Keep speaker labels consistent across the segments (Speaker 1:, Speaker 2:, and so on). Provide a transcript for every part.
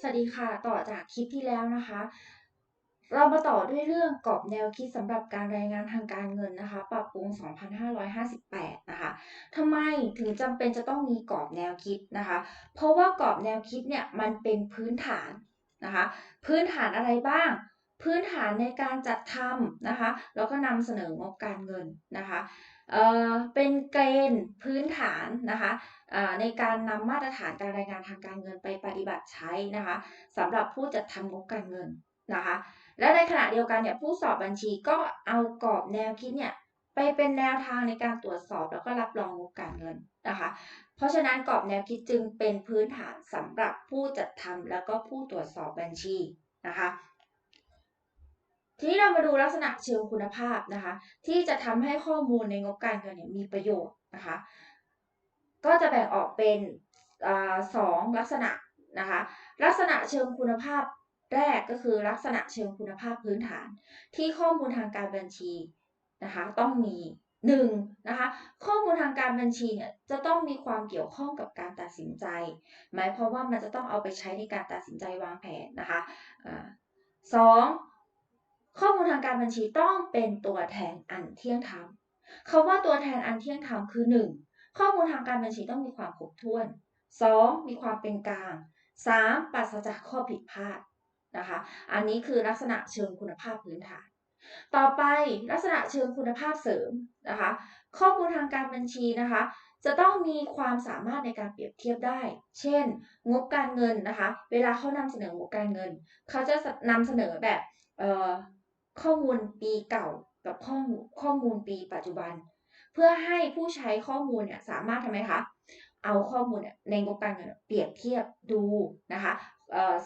Speaker 1: สวัสดีค่ะ ต่อจากคลิปที่แล้วนะคะ เรามาต่อด้วยเรื่องกรอบแนวคิดสำหรับการรายงานทางการเงินนะคะ ปรับปรุง 2558 นะคะทำไมถึงจำเป็นจะต้องมีกรอบแนวคิดนะคะ เพราะว่ากรอบแนวคิดเนี่ยมันเป็นพื้นฐานนะคะ พื้นฐานอะไรบ้าง พื้นฐานในการจัดทำนะคะ แล้วก็นำเสนองบการเงินนะคะ เป็นเกณฑ์พื้นฐานนะคะในการนำมาตรฐานการรายงานทางการเงินไปปฏิบัติใช้นะคะสำหรับผู้จัดทำงบการเงินนะคะ และในขณะเดียวกันเนี่ยผู้สอบบัญชีก็เอากรอบแนวคิดเนี่ยไปเป็นแนวทางในการตรวจสอบแล้วก็รับรองงบการเงินนะคะ เพราะฉะนั้นกรอบแนวคิดจึงเป็นพื้นฐานสำหรับผู้จัดทำแล้วก็ผู้ตรวจสอบบัญชีนะคะ ทีนี้เรามาดูลักษณะเชิงคุณภาพนะคะ ที่จะทำให้ข้อมูลในงบการเงินเนี่ยมีประโยชน์นะคะ ก็จะแบ่งออกเป็นสองลักษณะนะคะ ลักษณะเชิงคุณภาพแรกก็คือลักษณะเชิงคุณภาพพื้นฐาน ที่ข้อมูลทางการบัญชีนะคะ ต้องมีหนึ่งนะคะข้อมูลทางการบัญชีเนี่ยจะต้องมีความเกี่ยวข้องกับการตัดสินใจ หมายความว่ามันจะต้องเอาไปใช้ในการตัดสินใจวางแผนนะคะสอง ข้อมูลทางการบัญชีต้องเป็นตัวแทนอันเที่ยงธรรมคาว่าตัวแทนอันเที่ยงธรรมคือ 1. ข้อมูลทางการบัญชีต้องมีความครบถ้วน 2. มีความเป็นกลาง 3. ปราศจากข้อผิดพลาดนะคะ อันนี้คือลักษณะเชิงคุณภาพพื้นฐาน ต่อไปลักษณะเชิงคุณภาพเสริมนะคะ ข้อมูลทางการบัญชีนะคะ จะต้องมีความสามารถในการเปรียบเทียบได้ เช่น งบการเงินนะคะ เวลาเขานำเสนองบการเงิน เขาจะนำเสนอแบบ ข้อมูลปีเก่ากับข้อมูลข้อมูลปีปัจจุบัน เพื่อให้ผู้ใช้ข้อมูลเนี่ยสามารถทำไมคะเอาข้อมูลในงบการเงินเปรียบเทียบดูนะคะ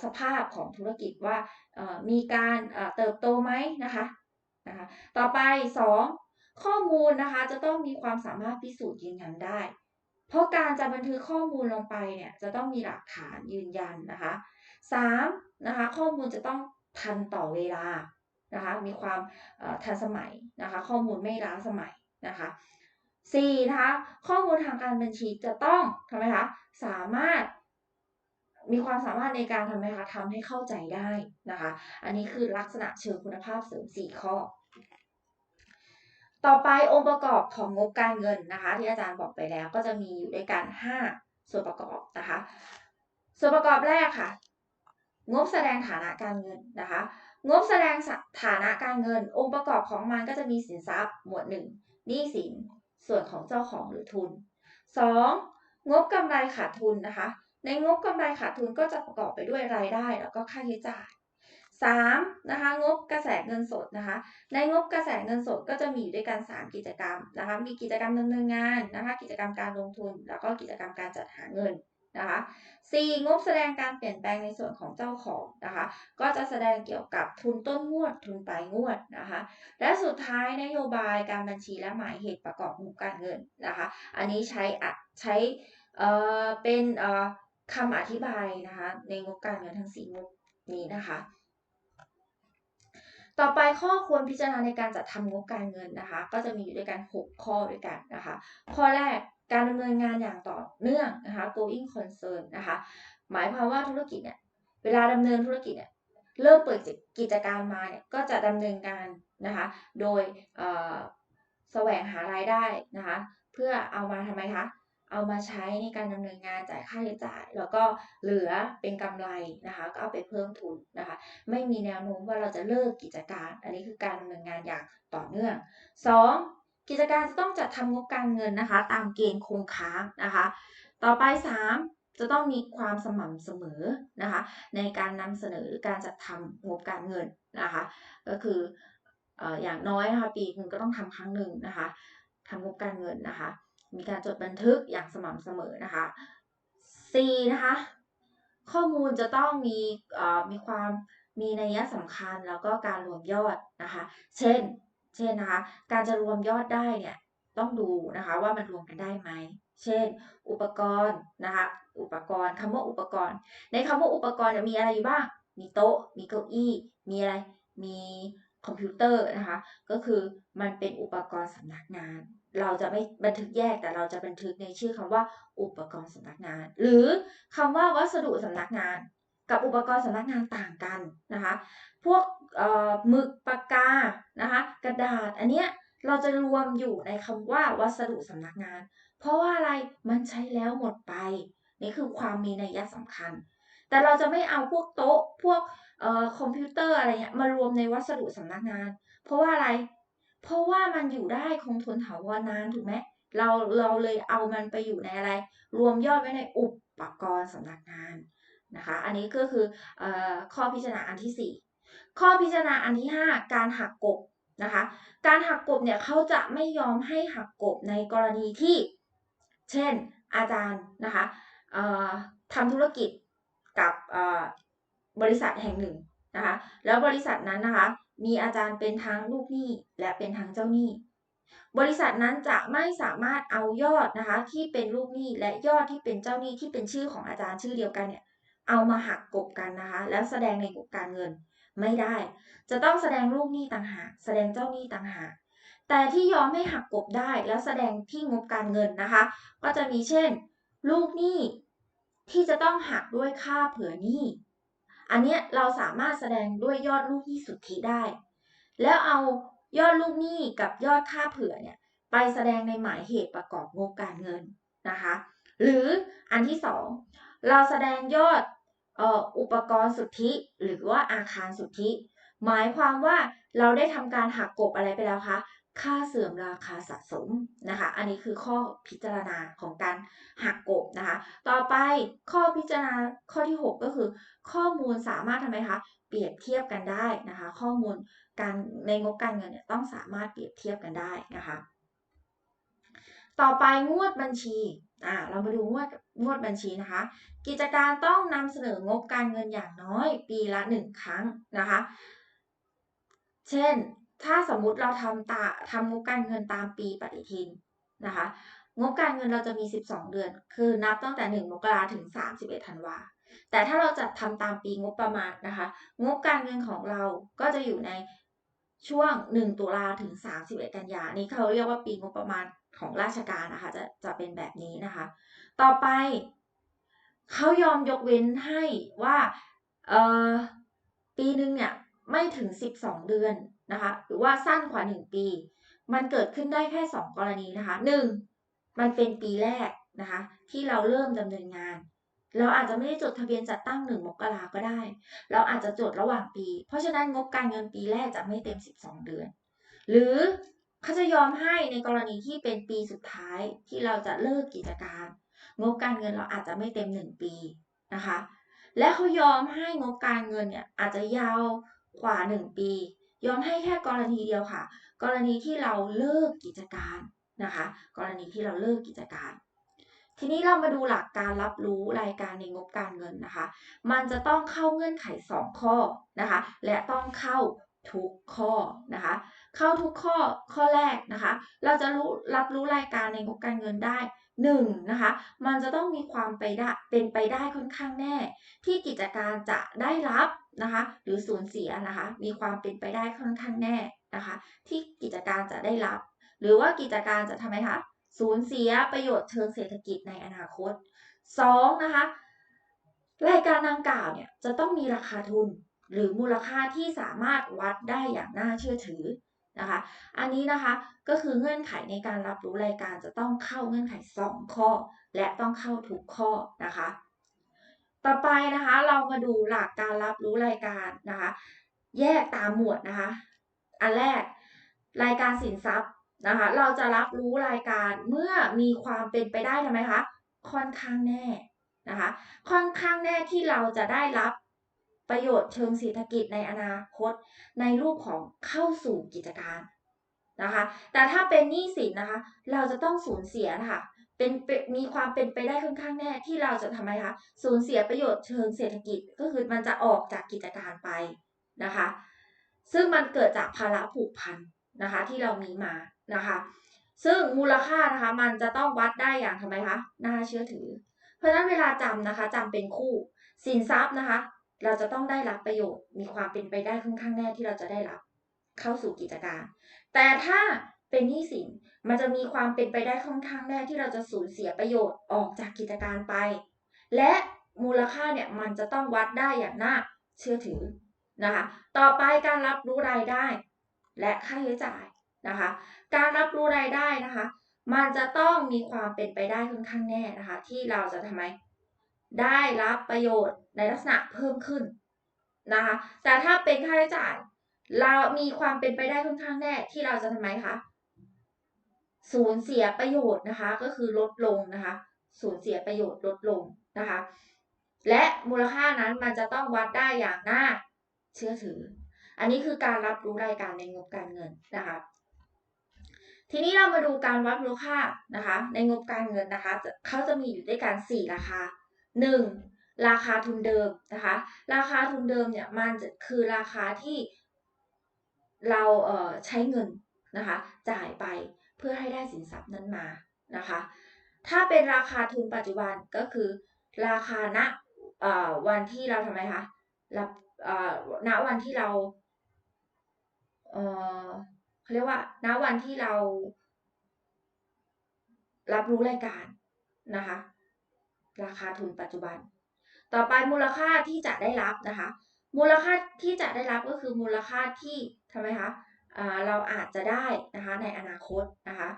Speaker 1: สภาพของธุรกิจว่ามีการเติบโตไหมนะคะนะคะต่อไป 2 ข้อมูลนะคะจะต้องมีความสามารถพิสูจน์ยืนยันได้ เพราะการจะบันทึกข้อมูลลงไปเนี่ยจะต้องมีหลักฐานยืนยันนะคะ 3. นะคะข้อมูลจะต้องทันต่อเวลา นะคะมีความทันสมัยนะคะข้อมูลไม่ล้าสมัยนะคะ 4. นะคะข้อมูลทางการบัญชีจะต้องทำไมคะสามารถมีความสามารถในการทำไมคะทำให้เข้าใจได้นะคะ อันนี้คือลักษณะเชิงคุณภาพเสริม 4 ข้อ ต่อไปองค์ประกอบของงบการเงินนะคะ ที่อาจารย์บอกไปแล้วก็จะมีอยู่ด้วยกัน 5 ส่วนประกอบนะคะ ส่วนประกอบแรกค่ะ งบแสดงฐานะการเงินนะคะ งบแสดงฐานะการเงิน องค์ประกอบของมันก็จะมีสินทรัพย์ หมวดหนึ่งหนี้สิน ส่วนของเจ้าของหรือทุน 2. งบกำไรขาดทุนนะคะ ในงบกำไรขาดทุนก็จะประกอบไปด้วยรายได้แล้วก็ค่าใช้จ่าย 3. นะคะงบกระแสเงินสดนะคะ ในงบกระแสเงินสดก็จะมีอยู่ด้วยกัน 3 กิจกรรมนะคะ มีกิจกรรมดำเนินงานนะคะ กิจกรรมการลงทุน แล้วก็กิจกรรมการจัดหาเงิน นะคะ 4. งบแสดงการเปลี่ยนแปลงในส่วนของเจ้าของนะคะ ก็จะแสดงเกี่ยวกับทุนต้นงวดทุนปลายงวดนะคะ และสุดท้ายนโยบายการบัญชีและหมายเหตุประกอบงบการเงินนะคะ อันนี้ใช้ใช้เอ่อเป็นเอ่อคำอธิบายนะคะในงบการเงินทั้ง4งบนี้นะคะต่อไปข้อควรพิจารณาในการจัดทำงบการเงินนะคะ ก็จะมีอยู่ด้วยกัน 6 ข้อด้วยกันนะคะ ข้อแรก การดำเนินงานอย่างต่อเนื่องนะคะ going concern นะคะ หมายความว่าธุรกิจเนี่ยเวลาดำเนินธุรกิจเนี่ยเริ่มเปิดกิจการมาเนี่ยก็จะดำเนินการนะคะ โดยแสวงหารายได้นะคะ เพื่อเอามาทำไมคะเอามาใช้ในการดำเนินงานจ่ายค่าใช้จ่าย แล้วก็เหลือเป็นกำไรนะคะ ก็เอาไปเพิ่มทุนนะคะ ไม่มีแนวโน้มว่าเราจะเลิกกิจการ อันนี้คือการดำเนินงานอย่างต่อเนื่อง 2. กิจการจะต้องจัดทำงบการเงินนะคะ ตามเกณฑ์คงค้างนะคะ ต่อไป 3 จะต้องมีความสม่ำเสมอนะคะ ในการนำเสนอการจัดทำงบการเงินนะคะ ก็คืออย่างน้อยนะคะปีนึงก็ต้องทำครั้งหนึ่งนะคะทำงบการเงินนะคะ มีการจดบันทึกอย่างสม่ำเสมอนะคะ 4. นะคะ ข้อมูลจะต้องมีมีความมีนัยสำคัญแล้วก็การรวมยอดนะคะ เช่น เช่นนะคะ การจะรวมยอดได้เนี่ยต้องดูนะคะว่ามันรวมกันได้ไหม เช่น อุปกรณ์นะคะ อุปกรณ์คำว่าอุปกรณ์ ในคำว่าอุปกรณ์จะมีอะไรอยู่บ้าง มีโต๊ะ มีเก้าอี้ มีอะไร มีคอมพิวเตอร์นะคะ ก็คือมันเป็นอุปกรณ์สำนักงาน เราจะไม่บันทึกแยกแต่เราจะบันทึกในชื่อคำว่าอุปกรณ์สำนักงาน หรือคำว่าวัสดุสำนักงาน กับอุปกรณ์สำนักงานต่างกันนะคะ พวกหมึกปากกานะคะกระดาษอันเนี้ยเราจะรวมอยู่ในคำว่าวัสดุสำนักงาน เพราะว่าอะไรมันใช้แล้วหมดไป นี่คือความมีนัยสำคัญ แต่เราจะไม่เอาพวกโต๊ะพวกคอมพิวเตอร์อะไรเงี้ยมารวมในวัสดุสำนักงาน เพราะว่าอะไร เพราะว่ามันอยู่ได้คงทนถาวรนานถูกไหมเราเราเลยเอามันไปอยู่ในอะไร รวมยอดไว้ในอุปกรณ์สำนักงาน นะคะ อันนี้ก็คืออข้อพิจารณาอันที่ 4 ข้อพิจารณาอันที่ 5 การหักกบนะคะ การหักกบเนี่ยเขาจะไม่ยอมให้หักกบในกรณีที่ เช่นอาจารย์นะคะทำธุรกิจกับบริษัทแห่งหนึ่งนะคะ แล้วบริษัทนั้นนะคะ มีอาจารย์เป็นทั้งลูกหนี้และเป็นทั้งเจ้าหนี้ บริษัทนั้นจะไม่สามารถเอายอดนะคะที่เป็นลูกหนี้และยอดที่เป็นเจ้าหนี้ที่เป็นชื่อของอาจารย์ชื่อเดียวกันเนี่ย เอามาหักกบกันนะคะ แล้วแสดงในกบการเงินไม่ได้ จะต้องแสดงลูกหนี้ต่างหาก แสดงเจ้าหนี้ต่างหาก แต่ที่ยอมให้หักกบได้แล้วแสดงที่งบการเงินนะคะ ก็จะมีเช่น ลูกหนี้ที่จะต้องหักด้วยค่าเผื่อหนี้อันนี้เราสามารถแสดงด้วยยอดลูกหนี้สุทธิได้ แล้วเอายอดลูกหนี้กับยอดค่าเผื่อเนี่ยไปแสดงในหมายเหตุประกอบงบการเงินนะคะ หรืออันที่สองเราแสดงยอด อุปกรณ์สุทธิ หรือว่าอาคารสุทธิ หมายความว่าเราได้ทำการหักกบอะไรไปแล้วคะค่าเสื่อมราคาสะสมนะคะ อันนี้คือข้อพิจารณาของการหักกบนะคะ ต่อไปข้อพิจารณาข้อที่ 6 ก็คือ ข้อมูลสามารถทำไมคะ เปรียบเทียบกันได้นะคะ ข้อมูลการในงบการเงินเนี่ยต้องสามารถเปรียบเทียบกันได้นะคะ ต่อไปงวดบัญชีอ่าเรามาดูงวดงวดบัญชีนะคะ กิจการต้องนำเสนองบการเงินอย่างน้อย ปีละ1ครั้งนะคะ เช่น ถ้าสมมุติเราทำตาทำงบการเงินตามปีปฏิทินนะคะงบการเงินเราจะมี 12 เดือน คือนับตั้งแต่ 1 มกราถึง 31 ธันวา แต่ถ้าเราจะทำตามปีงบประมาณนะคะ งบการเงินของเราก็จะอยู่ในช่วง 1 ตุลาถึง 31 กันยา นี้เขาเรียกว่าปีงบประมาณ ของราชการนะคะจะจะเป็นแบบนี้นะคะ ต่อไปเขายอมยกเว้นให้ว่าเออปีหนึ่งเนี่ยไม่ถึง 12 เดือนนะคะหรือว่าสั้นกว่า 1 ปี มันเกิดขึ้นได้แค่ 2 กรณีนะคะ 1. มันเป็นปีแรกนะคะที่เราเริ่มดำเนินงาน เราอาจจะไม่ได้จดทะเบียนจัดตั้ง1มกราก็ได้ เราอาจจะจดระหว่างปี เพราะฉะนั้นงบการเงินปีแรกจะไม่เต็ม 12 เดือน หรือ เขาจะยอมให้ในกรณีที่เป็นปีสุดท้ายที่เราจะเลิกกิจการ งบการเงินเราอาจจะไม่เต็ม 1 ปีนะคะ และเขายอมให้งบการเงินเนี่ยอาจจะยาวกว่า 1 ปี ยอมให้แค่กรณีเดียวค่ะ กรณีที่เราเลิกกิจการนะคะ กรณีที่เราเลิกกิจการ ทีนี้เรามาดูหลักการรับรู้รายการในงบการเงินนะคะ มันจะต้องเข้าเงื่อนไข 2 ข้อนะคะ และต้องเข้า ทุกข้อนะคะ เข้าทุกข้อข้อแรกนะคะ เราจะรู้รับรู้รายการในงบการเงินได้1นะคะ มันจะต้องมีความไปได้เป็นไปได้ค่อนข้างแน่ ที่กิจการจะได้รับนะคะ หรือสูญเสียนะคะ มีความเป็นไปได้ค่อนข้างแน่นะคะ ที่กิจการจะได้รับ หรือว่ากิจการจะทำไมคะสูญเสียประโยชน์เชิงเศรษฐกิจในอนาคต 2 นะคะรายการดังกล่าวเนี่ยจะต้องมีราคาทุน หรือมูลค่าที่สามารถวัดได้อย่างน่าเชื่อถือนะคะ อันนี้นะคะก็คือเงื่อนไขในการรับรู้รายการจะต้องเข้าเงื่อนไข 2 ข้อ และต้องเข้าทุกข้อนะคะ ต่อไปนะคะเรามาดูหลักการรับรู้รายการนะคะ แยกตามหมวดนะคะ อันแรกรายการสินทรัพย์นะคะ เราจะรับรู้รายการเมื่อมีความเป็นไปได้ทำไมคะค่อนข้างแน่นะคะ ค่อนข้างแน่ที่เราจะได้รับ ประโยชน์เชิงเศรษฐกิจในอนาคต ในรูปของเข้าสู่กิจการนะคะ แต่ถ้าเป็นหนี้สินนะคะ เราจะต้องสูญเสียนะคะเป็นมีความเป็นไปได้ค่อนข้างแน่ที่เราจะทำไมคะสูญเสียประโยชน์เชิงเศรษฐกิจก็คือมันจะออกจากกิจการไปนะคะ ซึ่งมันเกิดจากภาระผูกพันนะคะที่เรามีมานะคะ ซึ่งมูลค่านะคะมันจะต้องวัดได้อย่างทำไมคะน่าเชื่อถือ เพราะฉะนั้นเวลาจำนะคะจำเป็นคู่สินทรัพย์นะคะ เราจะต้องได้รับประโยชน์ มีความเป็นไปได้ค่อนข้างแน่ที่เราจะได้รับ เข้าสู่กิจการ แต่ถ้าเป็นหนี้สินมันจะมีความเป็นไปได้ค่อนข้างแน่ที่เราจะสูญเสียประโยชน์ออกจากกิจการไป และมูลค่าเนี่ยมันจะต้องวัดได้อย่างน่าเชื่อถือนะคะ ต่อไปการรับรู้รายได้ และค่าใช้จ่ายนะคะ การรับรู้รายได้นะคะ มันจะต้องมีความเป็นไปได้ค่อนข้างแน่นะคะ ที่เราจะทำไม ได้รับประโยชน์ในลักษณะเพิ่มขึ้นนะคะ แต่ถ้าเป็นค่าใช้จ่าย เรามีความเป็นไปได้ค่อนข้างแน่ที่เราจะทำไมคะสูญเสียประโยชน์นะคะ ก็คือลดลงนะคะ สูญเสียประโยชน์ลดลงนะคะ และมูลค่านั้นมันจะต้องวัดได้อย่างน่าเชื่อถือ อันนี้คือการรับรู้รายการในงบการเงินนะคะทีนี้เรามาดูการวัดมูลค่านะคะ ในงบการเงินนะคะ เขาจะมีอยู่ด้วยกัน4ราคา 1. ราคาทุนเดิมนะคะ ราคาทุนเดิมเนี่ยมันจะคือราคาที่เราเใช้เงินนะคะจ่ายไปเพื่อให้ได้สินทรัพย์นั้นมานะคะ ถ้าเป็นราคาทุนปัจจุบันก็คือ ราคาณวันที่เราทำไมคะรับณวันที่เราเเขาเรียกว่าณวันที่เรารับรู้รายการนะคะ ราคาทุนปัจจุบัน ต่อไปมูลค่าที่จะได้รับนะคะ มูลค่าที่จะได้รับก็คือมูลค่าที่ทำไมคะเราอาจจะได้นะคะในอนาคตนะคะ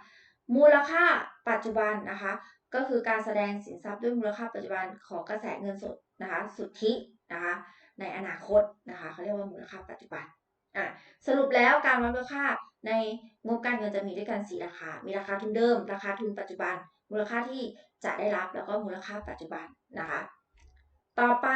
Speaker 1: มูลค่าปัจจุบันนะคะ ก็คือการแสดงสินทรัพย์ด้วยมูลค่าปัจจุบันของกระแสเงินสดนะคะ สุทธินะคะในอนาคตนะคะเขาเรียกว่ามูลค่าปัจจุบันอะสรุปแล้วการวัดมูลค่า ในงบการเงินจะมีด้วยกัน 4 ราคา มีราคาทุนเดิม ราคาทุนปัจจุบัน มูลค่าที่จะได้รับ แล้วก็มูลค่าปัจจุบันนะคะ ต่อไป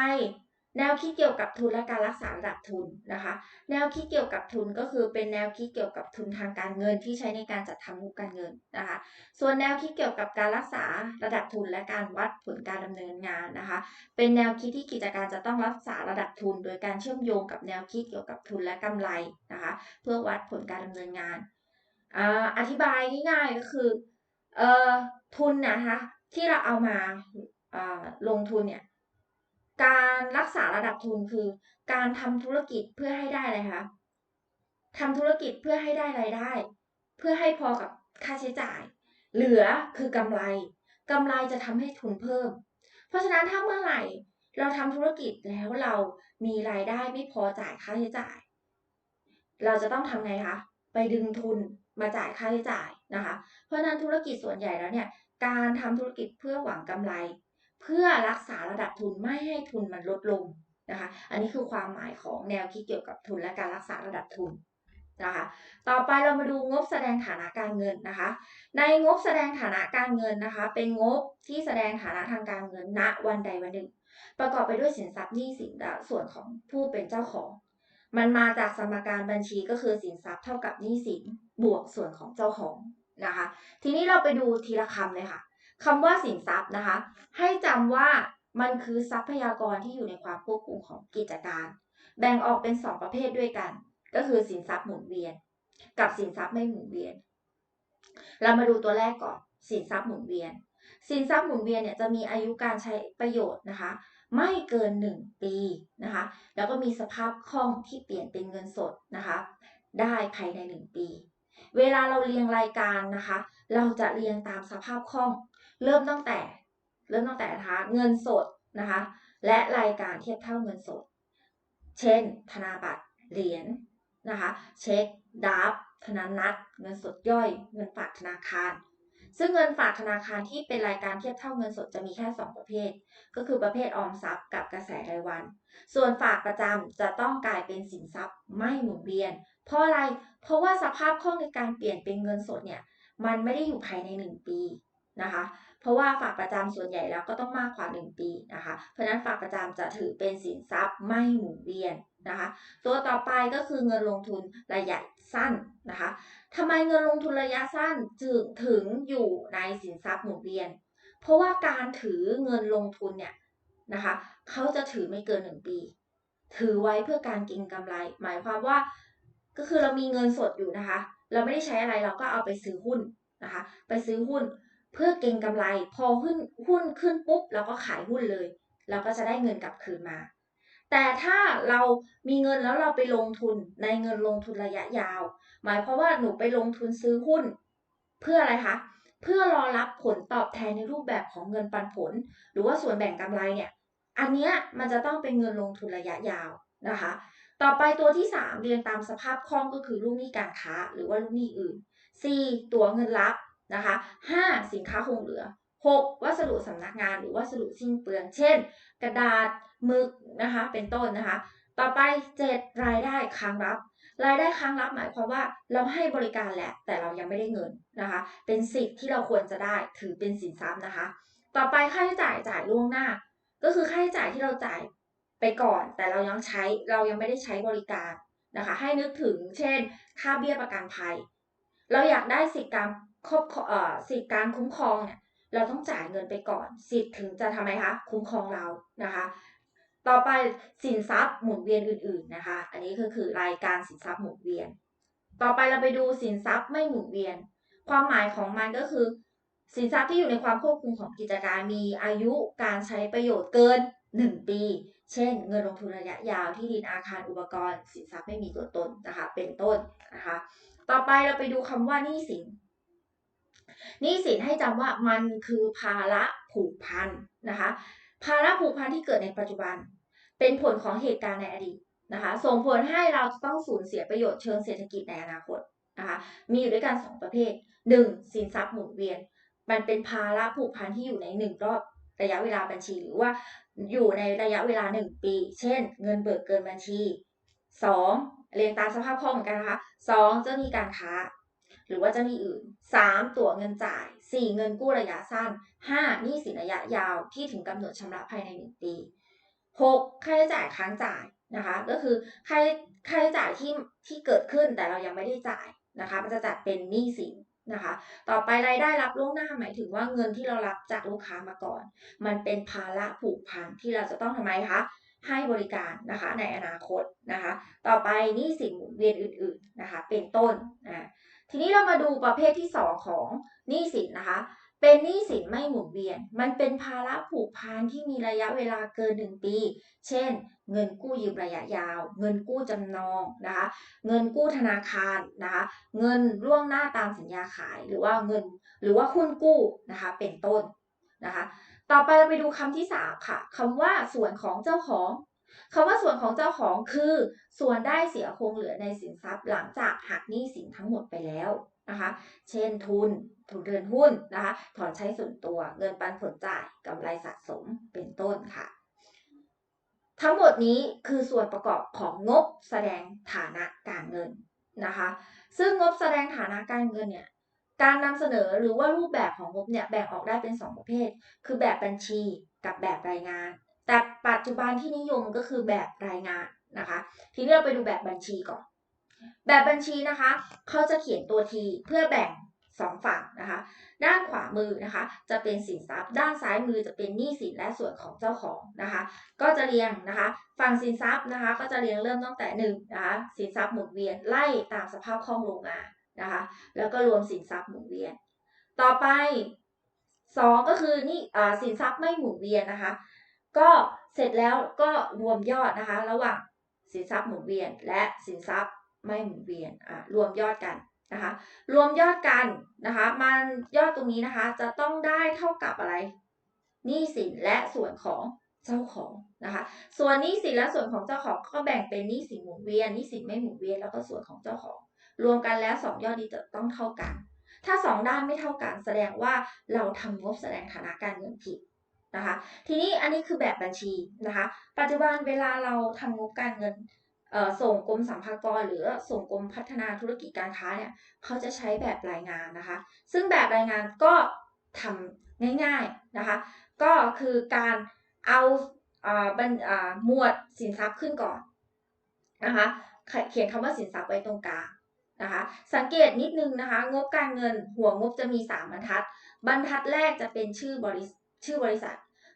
Speaker 1: แนวคิดเกี่ยวกับทุนและการรักษาระดับทุนนะคะ แนวคิดเกี่ยวกับทุนก็คือเป็นแนวคิดเกี่ยวกับทุนทางการเงินที่ใช้ในการจัดทำงบการเงินนะคะ ส่วนแนวคิดเกี่ยวกับการรักษาระดับทุนและการวัดผลการดำเนินงานนะคะ เป็นแนวคิดที่กิจการจะต้องรักษาระดับทุน โดยการเชื่อมโยงกับแนวคิดเกี่ยวกับทุนและกำไรนะคะ เพื่อวัดผลการดำเนินงานอธิบายง่ายๆก็คือทุนนะคะที่เราเอามาลงทุนเนี่ย การรักษาระดับทุนคือ การทำธุรกิจเพื่อให้ได้อะไรคะทำธุรกิจเพื่อให้ได้รายได้ เพื่อให้พอกับค่าใช้จ่าย เหลือคือกำไรกำไรจะทำให้ทุนเพิ่ม เพราะฉะนั้นถ้าเมื่อไหร่เราทำธุรกิจแล้วเรามีรายได้ไม่พอจ่ายค่าใช้จ่าย เราจะต้องทำไงคะไปดึงทุนมาจ่ายค่าใช้จ่ายนะคะ เพราะนั้นธุรกิจส่วนใหญ่แล้วเนี่ยการทำธุรกิจเพื่อหวังกำไร เพื่อรักษาระดับทุนไม่ให้ทุนมันลดลงนะคะ อันนี้คือความหมายของแนวคิดเกี่ยวกับทุนและการรักษาระดับทุนนะคะ ต่อไปเรามาดูงบแสดงฐานะการเงินนะคะ ในงบแสดงฐานะการเงินนะคะ เป็นงบที่แสดงฐานะทางการเงินณวันใดวันหนึ่ง ประกอบไปด้วยสินทรัพย์หนี้สินและส่วนของผู้เป็นเจ้าของ มันมาจากสมการบัญชีก็คือสินทรัพย์เท่ากับหนี้สินบวกส่วนของเจ้าของนะคะ ทีนี้เราไปดูทีละคำเลยค่ะ คำว่าสินทรัพย์นะคะ ให้จำว่ามันคือทรัพยากรที่อยู่ในความควบคุมของกิจการ แบ่งออกเป็น 2 ประเภทด้วยกัน ก็คือสินทรัพย์หมุนเวียน กับสินทรัพย์ไม่หมุนเวียน เรามาดูตัวแรกก่อนสินทรัพย์หมุนเวียน สินทรัพย์หมุนเวียนเนี่ยจะมีอายุการใช้ประโยชน์นะคะ ไม่เกิน 1 ปีนะคะ แล้วก็มีสภาพคล่องที่เปลี่ยนเป็นเงินสดนะคะ ได้ภายใน 1 ปี เวลาเราเรียงรายการนะคะ เราจะเรียงตามสภาพคล่อง เริ่มตั้งแต่ เริ่มตั้งแต่นะคะเงินสดนะคะ และรายการเทียบเท่าเงินสด เช่น ธนาบัตรเหรียญนะคะ เช็คดับธนานัดเงินสดย่อย เงินฝากธนาคาร ซึ่งเงินฝากธนาคารที่เป็นรายการเทียบเท่าเงินสดจะมีแค่ 2 ประเภท ก็คือประเภทออมทรัพย์กับกระแสรายวัน ส่วนฝากประจำจะต้องกลายเป็นสินทรัพย์ไม่หมุนเวียน เพราะอะไร เพราะว่าสภาพคล่องในการเปลี่ยนเป็นเงินสดเนี่ย มันไม่ได้อยู่ภายใน 1 ปีนะคะ ราะว่าฝากประจำส่วนใหญ่แล้วก็ต้องมากกว่า 1 ปีนะคะ เพราะนั้นฝากประจำจะถือเป็นสินทรัพย์ไม่หมุนเวียนนะคะ ตัวต่อไปก็คือเงินลงทุนระยะสั้นนะคะทำไมเงินลงทุนระยะสั้นจึงถึงอยู่ในสินทรัพย์หมุนเวียน เพราะว่าการถือเงินลงทุนเนี่ยนะคะเขาจะถือไม่เกิน 1 ปี ถือไว้เพื่อการกินกำไร หมายความว่าก็คือเรามีเงินสดอยู่นะคะ เราไม่ได้ใช้อะไรเราก็เอาไปซื้อหุ้นนะคะ ไปซื้อหุ้น เพื่อเก็งกำไร พอหุ้นหุ้นขึ้นปุ๊บเราก็ขายหุ้นเลย เราก็จะได้เงินกลับคืนมา แต่ถ้าเรามีเงินแล้วเราไปลงทุนในเงินลงทุนระยะยาว หมายความว่าหนูไปลงทุนซื้อหุ้น เพื่ออะไรคะเพื่อรอรับผลตอบแทนในรูปแบบของเงินปันผล หรือว่าส่วนแบ่งกำไรเนี่ย อันเนี้ยมันจะต้องเป็นเงินลงทุนระยะยาวนะคะ ต่อไปตัวที่ 3 เรียงตามสภาพคล่องก็คือลูกหนี้การค้า หรือว่าลูกหนี้อื่น 4. ตัวเงินรับ นะคะ 5. สินค้าคงเหลือ 6. วัสดุสำนักงานหรือวัสดุสิ้นเปลือง เช่น กระดาษหมึกนะคะ เป็นต้นนะคะ ต่อไป 7. รายได้ค้างรับ รายได้ค้างรับหมายความว่าเราให้บริการแหละแต่เรายังไม่ได้เงินนะคะ เป็นสิทธิ์ที่เราควรจะได้ถือเป็นสินทรัพย์นะคะ ต่อไปค่าใช้จ่ายจ่ายล่วงหน้า ก็คือค่าใช้จ่ายที่เราจ่ายไปก่อน แต่เรายังใช้เรายังไม่ได้ใช้บริการนะคะ ให้นึกถึงเช่น ค่าเบี้ยประกันภัย เราอยากได้สิทธิการ ครอบเอ่อสิทธิการคุ้มครองเนี่ยเราต้องจ่ายเงินไปก่อน สิทธิ์ถึงจะทำไมคะคุ้มครองเรานะคะ ต่อไปสินทรัพย์หมุนเวียนอื่น ๆนะคะ อันนี้ก็คือรายการสินทรัพย์หมุนเวียน ต่อไปเราไปดูสินทรัพย์ไม่หมุนเวียน ความหมายของมันก็คือ สินทรัพย์ที่อยู่ในความควบคุมของกิจการมีอายุการใช้ประโยชน์เกิน 1 ปี เช่น เงินลงทุนระยะยาวที่ดินอาคารอุปกรณ์ สินทรัพย์ไม่มีตัวตนนะคะ เป็นต้นนะคะ ต่อไปเราไปดูคำว่าหนี้สิน นี้สินให้จำว่ามันคือภาระผูกพันนะคะ ภาระผูกพันที่เกิดในปัจจุบัน เป็นผลของเหตุการณ์ในอดีตนะคะ ส่งผลให้เราจะต้องสูญเสียประโยชน์เชิงเศรษฐกิจในอนาคตนะคะ มีอยู่ด้วยกัน 2 ประเภท 1. สินทรัพย์หมุนเวียน มันเป็นภาระผูกพันที่อยู่ในหนึ่งรอบระยะเวลาบัญชีหรือว่าอยู่ในระยะเวลา 1 ปี เช่น เงินเบิกเกินบัญชี 2. เรียงตามสภาพคล่องเหมือนกันนะคะ 2. เจ้าหนี้การค้า หรือว่าเจ้าหนี้อื่น 3. ตั๋วเงินจ่าย 4. เงินกู้ระยะสั้น 5. หนี้สินระยะยาวที่ถึงกำหนดชำระภายใน 1 ปี 6. ค่าใช้จ่ายค้างจ่ายนะคะ ก็คือค่าค่าใช้จ่ายที่ที่เกิดขึ้นแต่เรายังไม่ได้จ่ายนะคะมันจะจัดเป็นหนี้สินนะคะ ต่อไปรายได้รับล่วงหน้าหมายถึงว่าเงินที่เรารับจากลูกค้ามาก่อน มันเป็นภาระผูกพันที่เราจะต้องทำไมคะให้บริการนะคะในอนาคตนะคะ ต่อไปหนี้สินหมุนเวียนอื่นๆนะคะ เป็นต้นนะ ทีนี้เรามาดูประเภทที่ 2 ของหนี้สินนะคะ เป็นหนี้สินไม่หมุนเวียน มันเป็นภาระผูกพันที่มีระยะเวลาเกิน 1 ปี เช่น เงินกู้ยืมระยะยาว เงินกู้จำนองนะคะ เงินกู้ธนาคารนะคะ เงินล่วงหน้าตามสัญญาขายหรือว่าเงินหรือว่าหุ้นกู้นะคะ เป็นต้นนะคะ ต่อไปเราไปดูคำที่ 3 ค่ะคำว่าส่วนของเจ้าของ คำว่าส่วนของเจ้าของคือ ส่วนได้เสียคงเหลือในสินทรัพย์หลังจากหักหนี้สินทั้งหมดไปแล้วนะคะ เช่นทุน ทุนเรือนหุ้นนะคะ ถอนใช้ส่วนตัว เงินปันผลจ่ายกำไรสะสมเป็นต้นค่ะ ทั้งหมดนี้คือส่วนประกอบของงบแสดงฐานะการเงินนะคะ ซึ่งงบแสดงฐานะการเงินเนี่ย การนำเสนอหรือว่ารูปแบบของงบเนี่ยแบ่งออกได้เป็น 2 ประเภท คือแบบบัญชีกับแบบรายงาน แต่ปัจจุบันที่นิยมก็คือแบบรายงานนะคะ ทีนี้เราไปดูแบบบัญชีก่อน แบบบัญชีนะคะเขาจะเขียนตัวทีเพื่อแบ่งสองฝั่งนะคะ ด้านขวามือนะคะ จะเป็นสินทรัพย์ ด้านซ้ายมือจะเป็นหนี้สินและส่วนของเจ้าของนะคะ ก็จะเรียงนะคะ ฝั่งสินทรัพย์นะคะ ก็จะเรียงเริ่มตั้งแต่หนึ่งนะคะสินทรัพย์หมุนเวียนไล่ตามสภาพคล่องลงมานะคะ แล้วก็รวมสินทรัพย์หมุนเวียน ต่อไปสองก็คือนี่สินทรัพย์ไม่หมุนเวียนนะคะ ก็เสร็จแล้วก็รวมยอดนะคะ ระหว่างสินทรัพย์หมุนเวียน และสินทรัพย์ไม่หมุนเวียนอ่ารวมยอดกันนะคะ รวมยอดกันนะคะ มันยอดตรงนี้นะคะ จะต้องได้เท่ากับอะไรหนี้สินและส่วนของเจ้าของนะคะ ส่วนหนี้สินและส่วนของเจ้าของก็แบ่งเป็นหนี้สินหมุนเวียนหนี้สินไม่หมุนเวียนแล้วก็ส่วนของเจ้าของ รวมกันแล้วสองยอดนี้จะต้องเท่ากัน ถ้าสองด้านไม่เท่ากัน แสดงว่าเราทำงบแสดงฐานะการเงินผิด นะคะ ทีนี้อันนี้คือแบบบัญชีนะคะ ปัจจุบันเวลาเราทำงบการเงินส่งกรมสรรพากรหรือส่งกรมพัฒนาธุรกิจการค้าเนี่ยเขาจะใช้แบบรายงานนะคะ ซึ่งแบบรายงานก็ทำง่ายๆนะคะ ก็คือการเอาหมวดสินทรัพย์ขึ้นก่อนนะคะเขียนคำว่าสินทรัพย์ไว้ตรงกลางนะคะ สังเกตนิดนึงนะคะ งบการเงินหัวงบจะมี 3 บรรทัด บรรทัดแรกจะเป็นชื่อบริชื่อบริษัท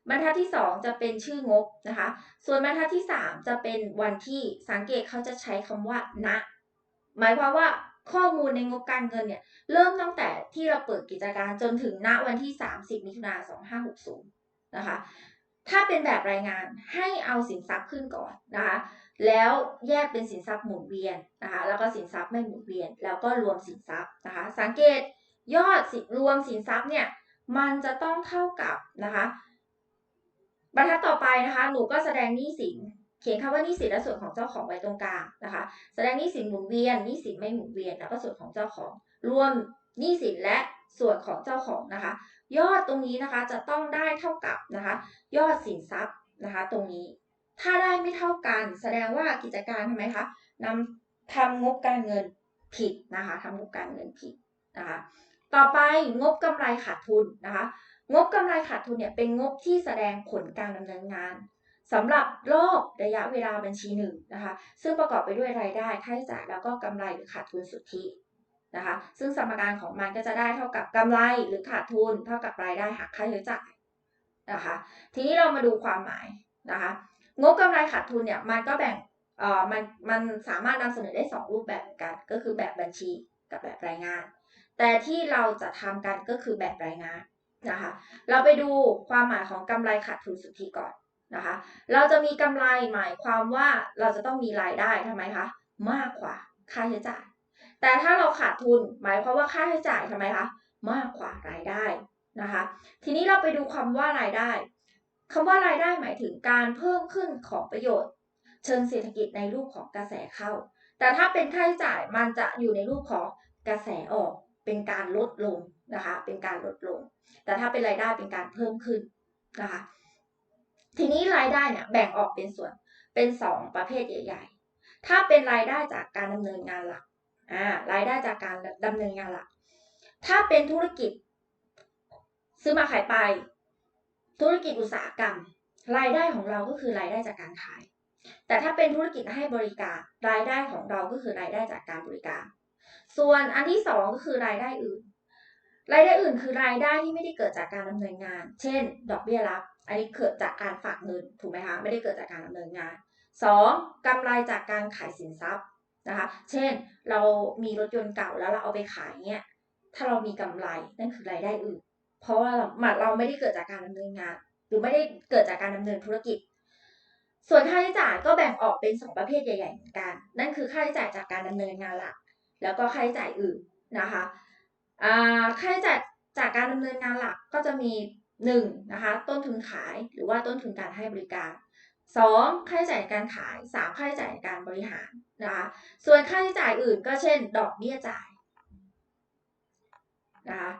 Speaker 1: บรรทัดที่ 2 จะเป็นชื่องบนะคะ ส่วนบรรทัดที่ 3 จะเป็นวันที่สังเกตเขาจะใช้คำว่าณนะหมายความว่าข้อมูลในงบการเงินเนี่ยเริ่มตั้งแต่ที่เราเปิดกิจการจนถึงณวันที่ 30 มิถุนายน 2560 นะคะ ถ้าเป็นแบบรายงานให้เอาสินทรัพย์ขึ้นก่อนนะคะ แล้วแยกเป็นสินทรัพย์หมุนเวียนนะคะ แล้วก็สินทรัพย์ไม่หมุนเวียน แล้วก็รวมสินทรัพย์นะคะ สังเกตยอดรวมสินทรัพย์เนี่ยมันจะต้องเท่ากับนะคะ บรรทัดต่อไปนะคะหนูก็แสดงหนี้สินเขียนคำว่าหนี้สินและส่วนของเจ้าของไว้ตรงกลางนะคะ แสดงหนี้สินหมุนเวียนหนี้สินไม่หมุนเวียนแล้วก็ส่วนของเจ้าของ รวมหนี้สินและส่วนของเจ้าของนะคะ ยอดตรงนี้นะคะจะต้องได้เท่ากับนะคะ ยอดสินทรัพย์นะคะ ตรงนี้ ถ้าได้ไม่เท่ากัน แสดงว่ากิจการทำไมคะนำทำงบการเงินผิดนะคะทำงบการเงินผิดนะคะ ต่อไปงบกำไรขาดทุนนะคะ งบกำไรขาดทุนเนี่ยเป็นงบที่แสดงผลการดำเนินงานสำหรับรอบระยะเวลาบัญชีหนึ่งนะคะ ซึ่งประกอบไปด้วยรายได้ค่าใช้จ่ายแล้วก็กำไรหรือขาดทุนสุทธินะคะ ซึ่งสมการของมันก็จะได้เท่ากับกำไรหรือขาดทุน เท่ากับรายได้หักค่าใช้จ่ายนะคะ ทีนี้เรามาดูความหมายนะคะ งบกำไรขาดทุนเนี่ยมันก็แบ่งเอ่อมันมันสามารถนำเสนอได้ 2 รูปแบบเหมือนกัน ก็คือแบบบัญชีกับแบบรายงาน แต่ที่เราจะทำกันก็คือแบบรายงานนะคะ เราไปดูความหมายของกำไรขาดทุนสุทธิก่อนนะคะ เราจะมีกำไรหมายความว่าเราจะต้องมีรายได้ทำไมคะมากกว่าค่าใช้จ่าย แต่ถ้าเราขาดทุนหมายความว่าค่าใช้จ่ายทำไมคะมากกว่ารายได้นะคะ ทีนี้เราไปดูคำว่ารายได้คำว่ารายได้หมายถึงการเพิ่มขึ้นของประโยชน์ เชิงเศรษฐกิจในรูปของกระแสเข้า แต่ถ้าเป็นค่าใช้จ่ายมันจะอยู่ในรูปของกระแสออก เป็นการลดลงนะคะ เป็นการลดลง แต่ถ้าเป็นรายได้เป็นการเพิ่มขึ้นนะคะ ทีนี้รายได้เนี่ยแบ่งออกเป็นส่วนเป็นสองประเภทใหญ่ๆ ถ้าเป็นรายได้จากการดำเนินงานหลักอ่ารายได้จากการดำเนินงานหลัก ถ้าเป็นธุรกิจ ซื้อมาขายไป ธุรกิจอุตสาหกรรม รายได้ของเราก็คือรายได้จากการขาย แต่ถ้าเป็นธุรกิจให้บริการรายได้ของเราก็คือรายได้จากการบริการ ส่วนอันที่สองก็คือรายได้อื่น รายได้อื่นคือรายได้ที่ไม่ได้เกิดจากการดำเนินงาน เช่น ดอกเบี้ยรับ อันนี้เกิดจากการฝากเงินถูกไหมคะ ไม่ได้เกิดจากการดำเนินงาน 2. กำไรจากการขายสินทรัพย์นะคะ เช่น เรามีรถยนต์เก่าแล้วเราเอาไปขายเนี่ยถ้าเรามีกำไรนั่นคือรายได้อื่น เพราะว่าเราเราไม่ได้เกิดจากการดำเนินงาน หรือไม่ได้เกิดจากการดำเนินธุรกิจส่วนค่าใช้จ่ายก็แบ่งออกเป็นสองประเภทใหญ่ๆเหมือนกัน นั่นคือค่าใช้จ่ายจากการดำเนินงานหลัก แล้วก็ค่าใช้จ่ายอื่นนะคะค่าใช้จ่ายจากการดำเนินงานหลักก็จะมี1นะคะต้นทุนขายหรือว่าต้นทุนการให้บริการ 2. ค่าใช้จ่ายการขาย 3. ค่าใช้จ่ายการบริหารนะคะส่วนค่าใช้จ่ายอื่นก็เช่น ดอกเบี้ยจ่ายนะคะ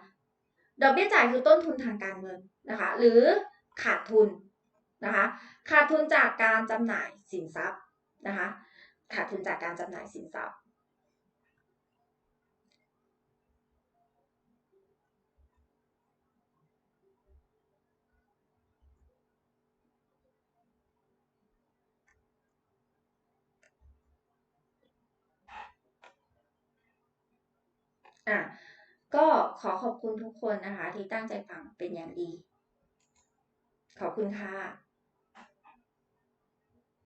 Speaker 1: ดอกเบี้ยจ่ายคือต้นทุนทางการเงินนะคะหรือขาดทุนนะคะขาดทุนจากการจำหน่ายสินทรัพย์นะคะขาดทุนจากการจำหน่ายสินทรัพย์ อะก็ขอขอบคุณทุกคนนะคะ ที่ตั้งใจฟังเป็นอย่างดี ขอบคุณค่ะ